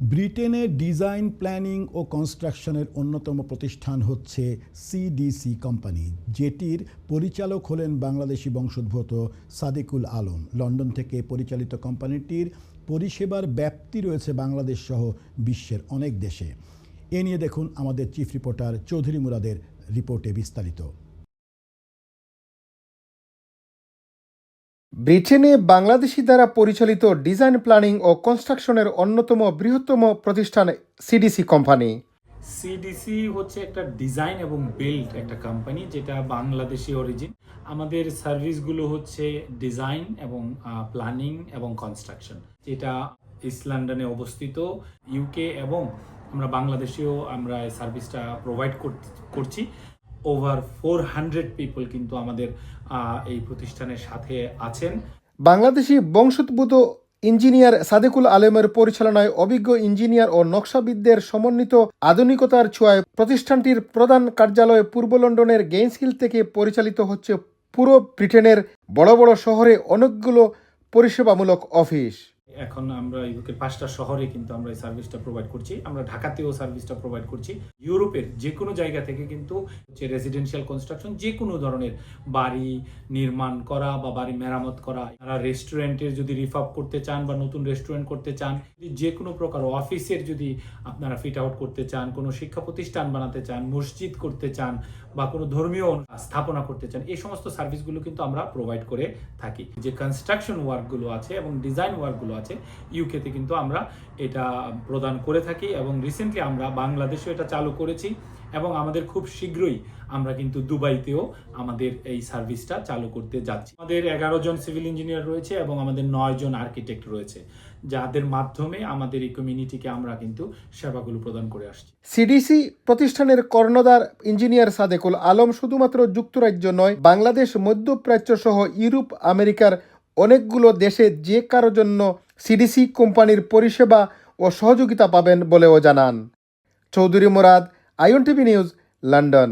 ব্রিটেনে design, planning ও কনস্ট্রাকশনের অন্যতম প্রতিষ্ঠান হচ্ছে সিডিসি কোম্পানি, যেটির পরিচালক হলেন বাংলাদেশি বংশোদ্ভূত সাদিকুল আলম। লন্ডন থেকে পরিচালিত কোম্পানিটির পরিষেবার ব্যাপ্তি রয়েছে বাংলাদেশ সহ বিশ্বের অনেক দেশে। এ নিয়ে দেখুন আমাদের চিফ রিপোর্টার চৌধুরী মুরাদের রিপোর্টে বিস্তারিত। ব্রিটেনে বাংলাদেশি দ্বারা পরিচালিত ডিজাইন প্ল্যানিং ও কনস্ট্রাকশনের অন্যতম বৃহত্তম প্রতিষ্ঠান সিডিসি কোম্পানি। সিডিসি হচ্ছে একটা ডিজাইন এবং বিল্ড একটা কোম্পানি, যেটা বাংলাদেশি অরিজিন। আমাদের সার্ভিসগুলো হচ্ছে ডিজাইন এবং প্ল্যানিং এবং কনস্ট্রাকশন, যেটা ইস্ট লন্ডনে অবস্থিত, ইউকে এবং আমরা বাংলাদেশেও আমরা এই সার্ভিসটা প্রোভাইড করছি। ওভার ফোর হান্ড্রেড পিপল কিন্তু আমাদের এই প্রতিষ্ঠানের সাথে আছেন। বাংলাদেশি বংশোদ্ভূত ইঞ্জিনিয়ার সাদেকুল আলমের পরিচালনায় অভিজ্ঞ ইঞ্জিনিয়ার ও নকশাবিদদের সমন্বিত আধুনিকতার ছোঁয়ায় প্রতিষ্ঠানটির প্রধান কার্যালয় পূর্ব লন্ডনের গেইনসহিল থেকে পরিচালিত হচ্ছে পুরো ব্রিটেনের বড় বড় শহরে অনেকগুলো পরিষেবামূলক অফিস। এখন আমরা ইউকের পাঁচটা শহরে কিন্তু আমরা এই সার্ভিসটা প্রোভাইড করছি। আমরা ঢাকাতেও সার্ভিসটা প্রোভাইড করছি। ইউরোপের যে কোনো জায়গা থেকে কিন্তু যে রেসিডেন্সিয়াল কনস্ট্রাকশন যে কোনো ধরনের বাড়ি নির্মাণ করা বা বাড়ি মেরামত করা তারা রেস্টুরেন্টের যদি রিফাব করতে চান বা নতুন রেস্টুরেন্ট করতে চান যে কোনো প্রকার অফিসের যদি আপনারা ফিট আউট করতে চান, কোনো শিক্ষা প্রতিষ্ঠান বানাতে চান, মসজিদ করতে চান বা কোনো ধর্মীয় স্থাপনা করতে চান, এই সমস্ত সার্ভিসগুলো কিন্তু আমরা প্রোভাইড করে থাকি। যে কনস্ট্রাকশন ওয়ার্কগুলো আছে এবং ডিজাইন ওয়ার্কগুলো আছে। ইউকেতে কিন্তু আমরা এটা প্রদান করে থাকি এবং রিসেন্টলি আমরা বাংলাদেশেও এটা চালু করেছি এবং আমাদের খুব শীঘ্রই আমরা কিন্তু দুবাইতেও আমাদের এই সার্ভিসটা চালু করতে যাচ্ছি। আমাদের এগারো জন সিভিল ইঞ্জিনিয়ার রয়েছে এবং আমাদের নয় জন আর্কিটেক্ট রয়েছে, যাদের মাধ্যমে আমাদের এই কমিউনিটিকে আমরা কিন্তু সেবাগুলো প্রদান করে আসছি। সিডিসি প্রতিষ্ঠানের কর্ণধার ইঞ্জিনিয়ার সাদেকুল আলম শুধুমাত্র যুক্তরাজ্য নয়, বাংলাদেশ, মধ্যপ্রাচ্য সহ ইউরোপ, আমেরিকার অনেকগুলো দেশে যে কারোর জন্য সিডিসি কোম্পানির পরিষেবা ও সহযোগিতা পাবেন বলেও জানান। চৌধুরী মোরাদ আইন টিভি নিউজ লন্ডন।